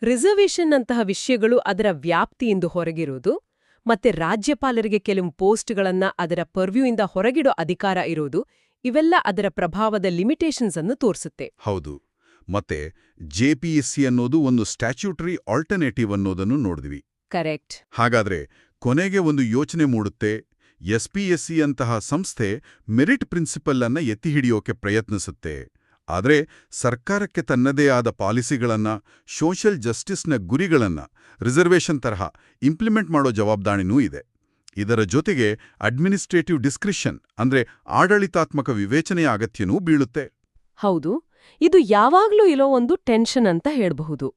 ರಿಸರ್ವೇಷನ್ ಅಂತಹ ವಿಷಯಗಳು ಅದರ ವ್ಯಾಪ್ತಿಯಿಂದ ಹೊರಗಿರೋದು ಮತ್ತೆ ರಾಜ್ಯಪಾಲರಿಗೆ ಕೆಲವು ಪೋಸ್ಟ್ಗಳನ್ನ ಅದರ ಪರ್ವ್ಯೂಯಿಂದ ಹೊರಗಿಡೋ ಅಧಿಕಾರ ಇರೋದು ಇವೆಲ್ಲ ಅದರ ಪ್ರಭಾವದ ಲಿಮಿಟೇಷನ್ಸ್ ಅನ್ನು ತೋರಿಸುತ್ತೆ. ಹೌದು. ಮತ್ತೆ ಜೆಪಿಎಸ್ಸಿ ಅನ್ನೋದು ಒಂದು ಸ್ಟ್ಯಾಚ್ಯೂಟರಿ ಆಲ್ಟರ್ನೇಟಿವ್ ಅನ್ನೋದನ್ನು ನೋಡಿದ್ವಿ. ಕರೆಕ್ಟ್. ಹಾಗಾದ್ರೆ ಕೊನೆಗೆ ಒಂದು ಯೋಚನೆ ಮೂಡುತ್ತೆ ಎಸ್ಪಿಎಸ್ಸಿ ಅಂತಹ ಸಂಸ್ಥೆ ಮೆರಿಟ್ ಪ್ರಿನ್ಸಿಪಲ್ ಅನ್ನ ಎತ್ತಿ ಹಿಡಿಯೋಕೆ ಪ್ರಯತ್ನಿಸುತ್ತೆ. ಆದ್ರೆ ಸರ್ಕಾರಕ್ಕೆ ತನ್ನದೇ ಆದ ಪಾಲಿಸಿಗಳನ್ನು, ಸೋಷಿಯಲ್ ಜಸ್ಟಿಸ್ನ ಗುರಿಗಳನ್ನ, ರಿಸರ್ವೇಷನ್ ತರಹ ಇಂಪ್ಲಿಮೆಂಟ್ ಮಾಡೋ ಜವಾಬ್ದಾರಿನೂ ಇದೆ. ಇದರ ಜೊತೆಗೆ ಅಡ್ಮಿನಿಸ್ಟ್ರೇಟಿವ್ ಡಿಸ್ಕ್ರಿಷನ್ ಅಂದ್ರೆ ಆಡಳಿತಾತ್ಮಕ ವಿವೇಚನೆಯ ಅಗತ್ಯನೂ ಬೀಳುತ್ತೆ. ಹೌದು, ಇದು ಯಾವಾಗಲೂ ಇರೋ ಒಂದು ಟೆನ್ಷನ್ ಅಂತ ಹೇಳಬಹುದು.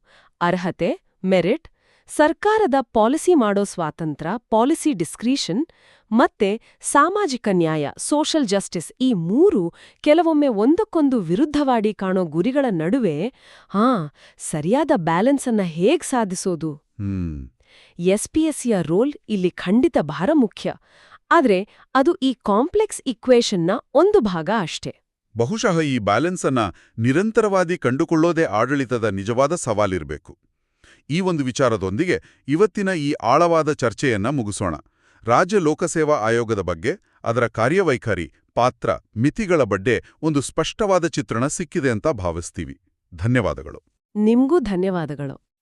ಅರ್ಹತೆ, ಮೆರಿಟ್ ಸರ್ಕಾರದ ಪಾಲಿಸಿ ಮಾಡೋ ಸ್ವಾತಂತ್ರ್ಯ ಪಾಲಿಸಿ ಡಿಸ್ಕ್ರಿಷನ್ ಮತ್ತೆ ಸಾಮಾಜಿಕ ನ್ಯಾಯ ಸೋಷಲ್ ಜಸ್ಟಿಸ್ ಈ ಮೂರು ಕೆಲವೊಮ್ಮೆ ಒಂದಕ್ಕೊಂದು ವಿರುದ್ಧವಾಡಿ ಕಾಣೋ ಗುರಿಗಳ ನಡುವೆ ಹಾ ಸರಿಯಾದ ಬ್ಯಾಲೆನ್ಸ್ ಅನ್ನ ಹೇಗ್ ಸಾಧಿಸೋದು? ಎಸ್ಪಿಎಸ್ಸಿಯ ರೋಲ್ ಇಲ್ಲಿ ಖಂಡಿತ ಭಾರ ಮುಖ್ಯ. ಆದ್ರೆ ಅದು ಈ ಕಾಂಪ್ಲೆಕ್ಸ್ ಇಕ್ವೇಷನ್ನ ಒಂದು ಭಾಗ ಅಷ್ಟೇ. ಬಹುಶಃ ಈ ಬ್ಯಾಲೆನ್ಸ್ ಅನ್ನ ನಿರಂತರವಾಗಿ ಕಂಡುಕೊಳ್ಳೋದೇ ಆಡಳಿತದ ನಿಜವಾದ ಸವಾಲಿರಬೇಕು. ಈ ಒಂದು ವಿಚಾರದೊಂದಿಗೆ ಇವತ್ತಿನ ಈ ಆಳವಾದ ಚರ್ಚೆಯನ್ನ ಮುಗಿಸೋಣ. ರಾಜ್ಯ ಲೋಕಸೇವಾ ಆಯೋಗದ ಬಗ್ಗೆ, ಅದರ ಕಾರ್ಯವೈಖರಿ, ಪಾತ್ರ, ಮಿತಿಗಳ ಬಗ್ಗೆ ಒಂದು ಸ್ಪಷ್ಟವಾದ ಚಿತ್ರಣ ಸಿಕ್ಕಿದೆ ಅಂತ ಭಾವಿಸ್ತೀವಿ. ಧನ್ಯವಾದಗಳು. ನಿಮ್ಗೂ ಧನ್ಯವಾದಗಳು.